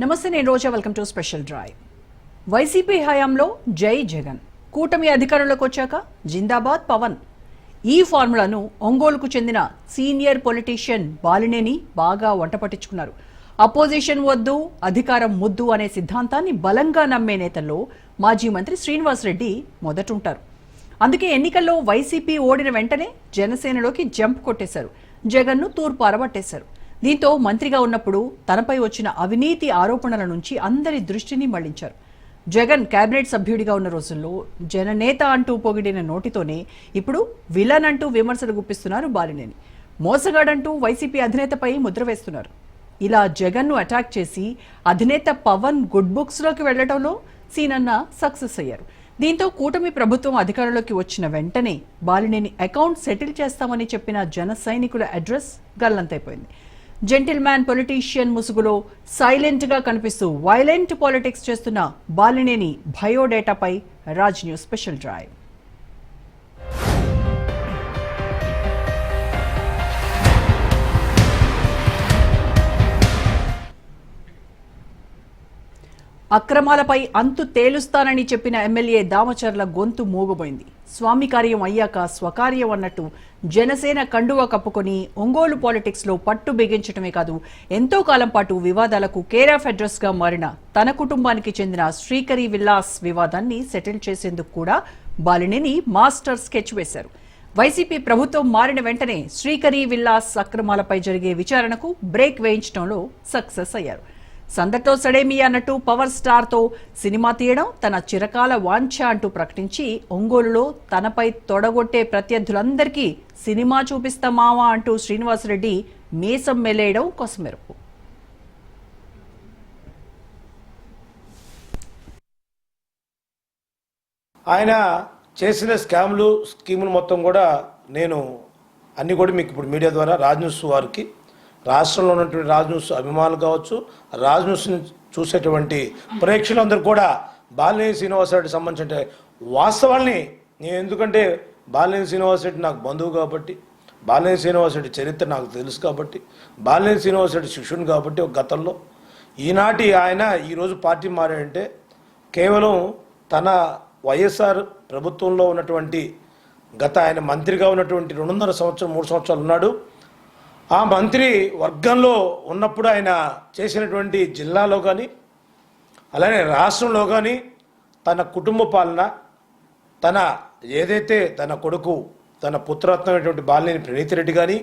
నమస్తే నేను Roja. Welcome to special drive. YCP హయాంలో జై జగన్. కూటమి అధికారంలోకి వచ్చాక జిందాబాద్ పవన్. ఈ ఫార్ములాను ఒంగోలుకు చెందిన సీనియర్ పొలిటీషియన్ బాలినేని బాగా వంట పట్టించుకున్నారు. అపోజిషన్ వద్దు అధికారం ముద్దు అనే సిద్ధాంతాన్ని బలంగా నమ్మే నేతల్లో మాజీ మంత్రి శ్రీనివాసరెడ్డి మొదటుంటారు. అందుకే ఎన్నికల్లో వైసీపీ ఓడిన వెంటనే జనసేనలోకి జంప్ కొట్టేశారు. జగన్ను తూర్పు అరబట్టేశారు. దీంతో మంత్రిగా ఉన్నప్పుడు తనపై వచ్చిన అవినీతి ఆరోపణల నుంచి అందరి దృష్టిని మళ్ళించారు. జగన్ కేబినెట్ సభ్యుడిగా ఉన్న రోజుల్లో జననేత అంటూ పొగిడిన నోటితోనే ఇప్పుడు విలన్ అంటూ విమర్శలు గుప్పిస్తున్నారు బాలినేని. మోసగాడంటూ వైసీపీ అధినేతపై ముద్ర వేస్తున్నారు. ఇలా జగన్ను అటాక్ చేసి అధినేత పవన్ గుడ్ బుక్స్లోకి వెళ్ళడంలో సీనన్న సక్సెస్ అయ్యారు. దీంతో కూటమి ప్రభుత్వం అధికారంలోకి వచ్చిన వెంటనే బాలినేని అకౌంట్ సెటిల్ చేస్తామని చెప్పిన జన సైనికుల అడ్రస్ గల్లంతైపోయింది. జెంటిల్మ్యాన్ పొలిటీషియన్ ముసుగులో సైలెంట్గా కనిపిస్తూ వైలెంట్ పాలిటిక్స్ చేస్తున్న బాలినేని బయోడేటాపై రాజ్ న్యూస్ స్పెషల్ డ్రైవ్. అక్రమాలపై అంతు తేలుస్తానని చెప్పిన ఎమ్మెల్యే దామచర్ల గొంతు మూగబోయింది. స్వామి కార్యం అయ్యాక స్వకార్యం అన్నట్టు జనసేన కండువ కప్పుకొని ఒంగోలు పాలిటిక్స్లో పట్టు బిగించటమే కాదు ఎంతో కాలం పాటు వివాదాలకు కేర్ ఆఫ్ అడ్రస్గా మారిన తన కుటుంబానికి చెందిన శ్రీకరి విల్లాస్ వివాదాన్ని సెటిల్ చేసేందుకు కూడా బాలినిని మాస్టర్ స్కెచ్ వేశారు. వైసీపీ ప్రభుత్వం మారిన వెంటనే శ్రీకరి విల్లాస్ అక్రమాలపై జరిగే విచారణకు బ్రేక్ వేయించడంలో సక్సెస్ అయ్యారు. సందటో సడేమి అన్నట్టు పవర్ స్టార్తో సినిమా తీయడం తన చిరకాల వాంఛ అంటూ ప్రకటించి ఒంగోలులో తనపై తొడగొట్టే ప్రత్యర్థులందరికీ సినిమా చూపిస్తామావా అంటూ శ్రీనివాసరెడ్డి మీసం మెలేయడం కొసమెరుపు. ఆయన చేసిన స్కామ్లు స్కీములు మొత్తం కూడా నేను అన్ని కూడా మీకు ఇప్పుడు మీడియా ద్వారా రాజ్ న్యూస్ వారికి రాష్ట్రంలో ఉన్నటువంటి రాజ్ న్యూస్ అభిమానులు కావచ్చు రాజ్ న్యూస్ని చూసేటువంటి ప్రేక్షకులందరూ కూడా బాలినేని శ్రీనివాసరెడ్డి సంబంధించిన వాస్తవాల్ని నేను ఎందుకంటే బాలినేని శ్రీనివాసరెడ్డి నాకు బంధువు కాబట్టి బాలినేని శ్రీనివాసరెడ్డి చరిత్ర నాకు తెలుసు కాబట్టి బాలినేని శ్రీనివాసరెడ్డి శిష్యుని కాబట్టి ఒక గతంలో. ఈనాటి ఆయన ఈరోజు పార్టీ మారాడంటే కేవలం తన వైఎస్ఆర్ ప్రభుత్వంలో ఉన్నటువంటి గత ఆయన మంత్రిగా ఉన్నటువంటి రెండున్నర సంవత్సరం మూడు సంవత్సరాలు ఉన్నాడు. ఆ మంత్రి వర్గంలో ఉన్నప్పుడు ఆయన చేసినటువంటి జిల్లాలో కానీ అలానే రాష్ట్రంలో కానీ తన కుటుంబ పాలన తన ఏదైతే తన కొడుకు తన పుత్రరత్నమైనటువంటి బాలినేని ప్రణీతిరెడ్డి కానీ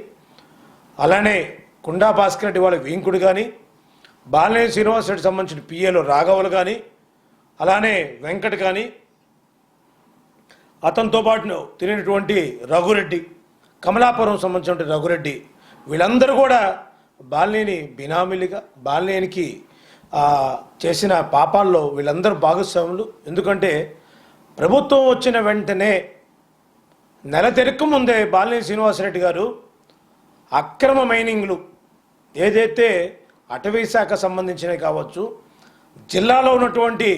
అలానే కుండా భాస్కర్ రెడ్డి వాళ్ళ వీంకుడు కానీ బాలినేని శ్రీనివాస్ రెడ్డి సంబంధించిన పిఏలు రాఘవులు కానీ అలానే వెంకట్ కానీ అతనితో పాటు తిరిగినటువంటి రఘురెడ్డి కమలాపురం సంబంధించినటువంటి రఘురెడ్డి వీళ్ళందరూ కూడా బాలినేని బినామీలుగా బాలినేనికి చేసిన పాపాల్లో వీళ్ళందరూ భాగస్వాములు. ఎందుకంటే ప్రభుత్వం వచ్చిన వెంటనే నెల తెరకు ముందే బాలినేని శ్రీనివాసరెడ్డి గారు అక్రమ మైనింగ్లు ఏదైతే అటవీ శాఖ సంబంధించినవి కావచ్చు జిల్లాలో ఉన్నటువంటి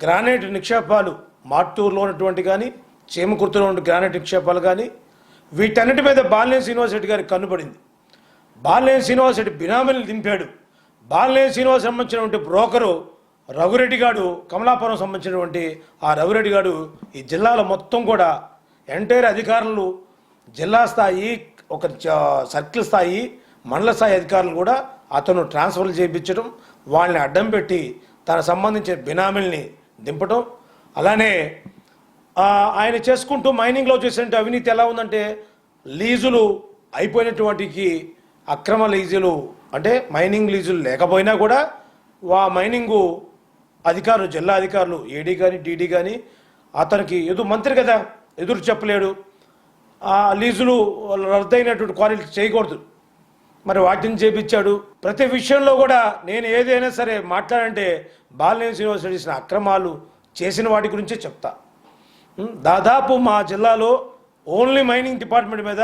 గ్రానైట్ నిక్షేపాలు మాట్టూరులో ఉన్నటువంటి కానీ చేమకుర్తిలో ఉన్న గ్రానైట్ నిక్షేపాలు కానీ వీటన్నిటి మీద బాలినేని శ్రీనివాసరెడ్డి గారికి కన్నుపడింది బాలినేని శ్రీనివాసరెడ్డి బినామీలు దింపాడు. బాలినేని శ్రీనివాస్ సంబంధించినటువంటి బ్రోకరు రఘురెడ్డి గాడు కమలాపురం సంబంధించినటువంటి ఆ రఘురెడ్డి గాడు ఈ జిల్లాలో మొత్తం కూడా ఎంటైర్ అధికారులు జిల్లా స్థాయి ఒక చ- సర్కిల్ స్థాయి మండల స్థాయి అధికారులు కూడా అతను ట్రాన్స్ఫర్లు చేయించడం వాళ్ళని అడ్డం పెట్టి తన సంబంధించిన బినామీల్ని దింపడం అలానే ఆయన చేసుకుంటూ మైనింగ్లో చేసినట్టు అవినీతి ఎలా ఉందంటే లీజులు అయిపోయినటువంటికి అక్రమ లీజులు అంటే మైనింగ్ లీజులు లేకపోయినా కూడా వా మైనింగు అధికారులు జిల్లా అధికారులు ఏడీ కానీ డీడీ కానీ అతనికి ఎదురు మంత్రి కదా ఎదురు చెప్పలేడు. ఆ లీజులు రద్దయినటువంటి క్వాలిటీ చేయకూడదు. మరి వాటిని చేపించాడు. ప్రతి విషయంలో కూడా నేను ఏదైనా సరే మాట్లాడంటే బాలనేని శ్రీనివాస్ చేసిన అక్రమాలు చేసిన వాటి గురించే చెప్తా. దాదాపు మా జిల్లాలో ఓన్లీ మైనింగ్ డిపార్ట్మెంట్ మీద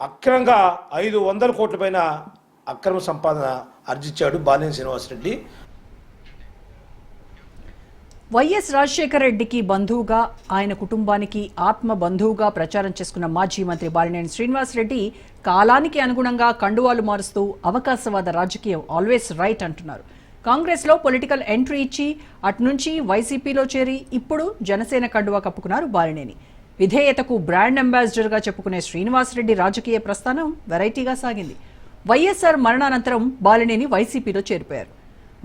అక్రమంగా ఐదు వందల కోట్ల పైన అక్రమ సంపాదన ఆర్జించాడు బాలినేని శ్రీనివాసరెడ్డి. వైఎస్ రాజశేఖర రెడ్డికి బంధువుగా ఆయన కుటుంబానికి ఆత్మ బంధువుగా ప్రచారం చేసుకున్న మాజీ మంత్రి బాలినేని శ్రీనివాసరెడ్డి కాలానికి అనుగుణంగా కండువాలు మారుస్తూ అవకాశవాద రాజకీయం ఆల్వేస్ రైట్ అంటున్నారు. కాంగ్రెస్లో పొలిటికల్ ఎంట్రీ ఇచ్చి అట్నుంచి వైసీపీలో చేరి ఇప్పుడు జనసేన కండువా కప్పుకున్నారు బాలినేని. విధేయతకు బ్రాండ్ అంబాసిడర్గా చెప్పుకునే శ్రీనివాసరెడ్డి రాజకీయ ప్రస్థానం వెరైటీగా సాగింది. వైఎస్ఆర్ మరణానంతరం బాలినేని వైసీపీలో చేరిపోయారు.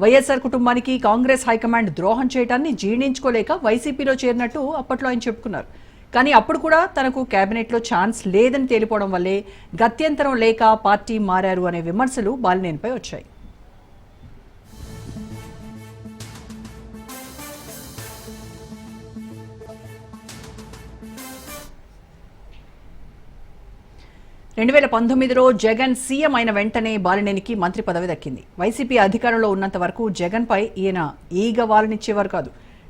వైఎస్ఆర్ కుటుంబానికి కాంగ్రెస్ హైకమాండ్ ద్రోహం చేయడాన్ని జీర్ణించుకోలేక వైసీపీలో చేరినట్టు అప్పట్లో ఆయన చెప్పుకున్నారు. కానీ అప్పుడు కూడా తనకు కేబినెట్లో ఛాన్స్ లేదని తేలిపోవడం వల్లే గత్యంతరం లేక పార్టీ మారారు అనే విమర్శలు బాలినేనిపై వచ్చాయి. రెండు వేల పంతొమ్మిదిలో జగన్ సీఎం అయిన వెంటనే బాలినేనికి మంత్రి పదవి దక్కింది. వైసీపీ అధికారంలో ఉన్నంత వరకు జగన్పై ఈయన ఈగ వాలనిచ్చేవారు కాదు.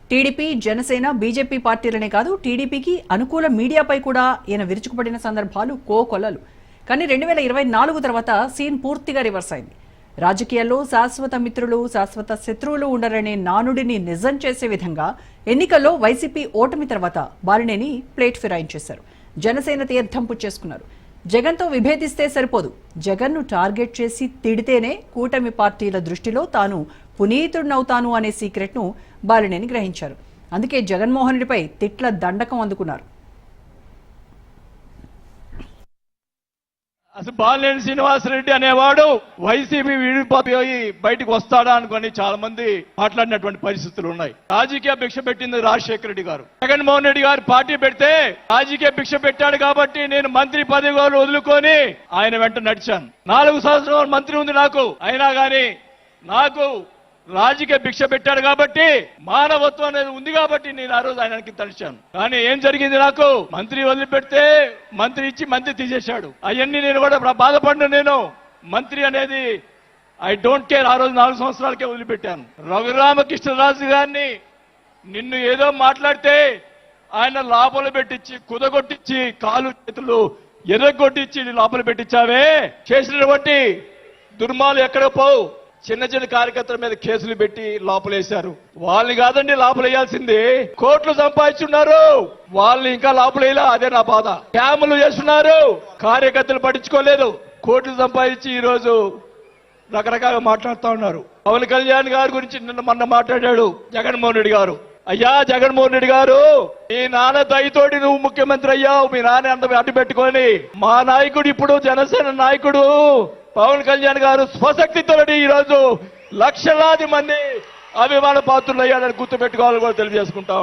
టీడీపీ జనసేన బీజేపీ పార్టీలనే కాదు టీడీపీకి అనుకూల మీడియాపై కూడా ఈయన విరుచుకుపడిన సందర్భాలు కోకొల్లలు. కానీ రెండు వేల ఇరవై నాలుగు తర్వాత సీన్ పూర్తిగా రివర్స్ అయింది. రాజకీయాల్లో శాశ్వత మిత్రులు శాశ్వత శత్రువులు ఉండరనే నానుడిని నిజం చేసే విధంగా ఎన్నికల్లో వైసీపీ ఓటమి తర్వాత బాలినేని ప్లేట్ ఫిరాయించేశారు. జనసేన తీర్థం పుచ్చేసుకున్నారు జగన్తో విభేదిస్తే సరిపోదు. జగన్ను టార్గెట్ చేసి తిడితేనే కూటమి పార్టీల దృష్టిలో తాను పునీతుడినవుతాను అనే సీక్రెట్ను బాలినేని గ్రహించారు. అందుకే జగన్మోహన్ రెడ్డిపై తిట్ల దండకం అందుకున్నారు. అసలు బాలినేని శ్రీనివాసరెడ్డి అనేవాడు వైసీపీ విడిపోయి బయటకు వస్తాడా అనుకొని చాలా మంది మాట్లాడినటువంటి పరిస్థితులు ఉన్నాయి. రాజకీయ భిక్ష పెట్టింది రాజశేఖర రెడ్డి గారు. జగన్మోహన్ రెడ్డి గారు పార్టీ పెడితే రాజకీయ భిక్ష పెట్టాడు కాబట్టి నేను మంత్రి పదవి వదులుకొని ఆయన వెంట నడిచాను. నాలుగు సంవత్సరాలు మంత్రి ఉంది నాకు. అయినా కానీ నాకు రాజకీయ భిక్ష పెట్టాడు కాబట్టి మానవత్వం అనేది ఉంది కాబట్టి నేను ఆ రోజు ఆయనకి తలిచాను. కానీ ఏం జరిగింది నాకు? మంత్రి వదిలిపెడితే మంత్రి ఇచ్చి మంత్రి తీసేశాడు. అవన్నీ నేను కూడా బాధపడిన నేను. మంత్రి అనేది ఐ డోంట్ కేర్ ఆ రోజు నాలుగు సంవత్సరాలకే వదిలిపెట్టాను. రఘురామకృష్ణరాజు గారిని నిన్ను ఏదో మాట్లాడితే ఆయన లోపల పెట్టించి కుదగొట్టించి కాలు చేతులు ఎర్రగొట్టించి లోపల పెట్టించావే చేసినటువంటి దుర్మాలు ఎక్కడ పోవు? చిన్న చిన్న కార్యకర్తల మీద కేసులు పెట్టి లోపలేశారు. వాళ్ళని కాదండి లోపలేయాల్సింది. కోట్లు సంపాదించున్నారు. వాళ్ళని ఇంకా లోపలేలా అదే నా బాధ. క్యాములు చేస్తున్నారు. కార్యకర్తలు పట్టించుకోలేదు. కోట్లు సంపాదించి ఈ రోజు రకరకాలుగా మాట్లాడుతూ ఉన్నారు. పవన్ కళ్యాణ్ గారి గురించి నిన్న మొన్న మాట్లాడాడు జగన్మోహన్ రెడ్డి గారు. అయ్యా జగన్మోహన్ రెడ్డి గారు మీ నాన్న దయతోటి నువ్వు ముఖ్యమంత్రి అయ్యావు. మీ నాన్న అంత అడ్డు పెట్టుకొని మా నాయకుడు ఇప్పుడు జనసేన నాయకుడు. పవన్ కళ్యాణ్ గారు స్వశక్తితో ఈ రోజు లక్షలాది మంది అభిమాన పాత్రులు అయ్యాడని గుర్తు పెట్టుకోవాలని కూడా తెలియజేసుకుంటా